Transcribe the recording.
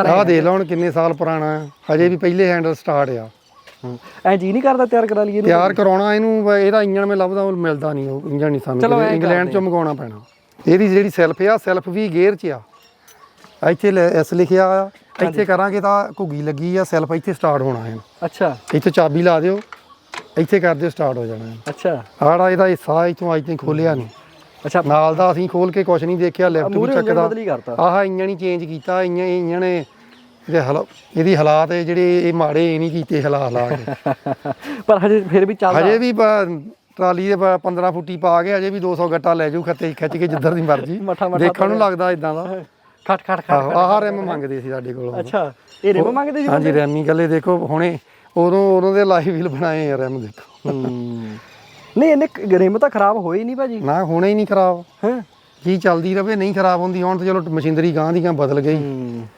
ਪਰ ਆਹ ਦੇਖ ਲਓ ਹੁਣ ਕਿੰਨੇ ਸਾਲ ਪੁਰਾਣਾ ਹੈ ਹਜੇ ਵੀ ਪਹਿਲੇ ਹੈਂਡਲ ਸਟਾਰਟ ਆ। ਐ ਜੀ ਨਹੀਂ ਕਰਦਾ ਤਿਆਰ ਕਰਾ ਲਈਏ ਇਹਨੂੰ? ਤਿਆਰ ਕਰਾਉਣਾ ਇਹਨੂੰ ਇਹਦਾ ਇੰਜਣ ਮੈਂ ਲੱਭਦਾ ਉਹ ਮਿਲਦਾ ਨਹੀਂ ਉਹ ਇੰਜਣ ਨਹੀਂ ਸਾਨੂੰ ਇੰਗਲੈਂਡ ਕਰਦੇ ਚੋਂ ਮੰਗਵਾਉਣਾ ਪੈਣਾ। ਇਹਦੀ ਜਿਹੜੀ ਸੈਲਫ ਆ ਸੈਲਫ ਵੀ ਗੇਅਰ 'ਚ ਆ। ਇੱਥੇ ਐਸ ਲਿਖਿਆ ਆ। ਇੱਥੇ ਕਰਾਂਗੇ ਤਾਂ ਘੁੱਗੀ ਲੱਗੀ ਆ ਸੈਲਫ ਇੱਥੇ ਸਟਾਰਟ ਹੋਣਾ ਹੈ। ਅੱਛਾ। ਇੱਥੇ ਚਾਬੀ ਲਾ ਦਿਓ। ਇੱਥੇ ਕਰ ਦਿਓ ਸਟਾਰਟ ਹੋ ਜਾਣਾ ਅੱਛਾ। ਆੜਾ ਇਹਦਾ ਹਿੱਸਾ ਇੱਥੋਂ ਅੱਜ ਤੱਕ ਖੋਲਿਆ ਨਹੀਂ। ਅੱਛਾ ਨਾਲ ਦਾ ਅਸੀਂ ਖੋਲ ਕੇ ਕੁਝ ਨਹੀਂ ਦੇਖਿਆ ਲੈਫਟ ਵੀ ਚੱਕਦਾ। ਬਦਲੀ ਕਰਤਾ। ਆਹ ਇੰਜਣ ਹੀ ਚੇਂਜ ਕੀਤਾ ਇੰਜਣ ਇੰਜਣ ਨੇ ਇਹਦੇ ਹਲਾ ਇਹਦੀ ਹਾਲਾਤ ਇਹ ਜਿਹੜੇ ਇਹ ਮਾੜੇ ਨਹੀਂ ਕੀਤੇ ਹਾਲਾਤ ਲਾ ਕੇ। ਪਰ ਹਜੇ ਫਿਰ ਵੀ ਚੱਲਦਾ। ਹਜੇ ਵੀ ਟਰਾਲੀ ਦੇ ਬ- 15 ਫੁੱਟੀ ਪਾ ਕੇ ਹਜੇ ਵੀ 200 ਗੱਟਾ ਲੈ ਜਾਊ ਖੱਤੇ ਖਿੱਚ ਕੇ ਜਿੱਧਰ ਦੀ ਮਰਜ਼ੀ। ਦੇਖਣ ਨੂੰ ਲੱਗਦਾ ਇਦਾਂ ਦਾ। ਖਟ ਖਟ ਖਟ ਆਹੋ ਰਿਮ ਮੰਗਦੇ ਸੀ ਸਾਡੇ ਕੋਲੋਂ। ਅੱਛਾ ਇਹ ਰਿਮ ਮੰਗਦੇ ਸੀ ਹਾਂਜੀ ਰੈਮੀ ਗੱਲੇ ਦੇਖੋ ਹੁਣੇ ਉਦੋਂ ਉਦੋਂ ਦੇ ਲਾਈਵ ਵੀਲ ਬਣਾਏ ਆ ਰਿਮ ਦੇਖੋ। ਨਹੀਂ ਇਹਨੇ ਰਿਮ ਤਾਂ ਖਰਾਬ ਹੋਏ ਨਹੀਂ ਭਾਜੀ। ਨਾ ਹੁਣੇ ਹੀ ਨਹੀਂ ਖਰਾਬ। ਹਾਂ? ਕੀ ਚੱਲਦੀ ਰਵੇ ਨਹੀਂ ਖਰਾਬ ਹੁੰਦੀ ਹੁਣ ਤਾਂ ਚਲੋ ਮਸ਼ੀਨਰੀ ਗਾਂ ਦੀ ਗਾਂ ਬਦਲ ਗਈ।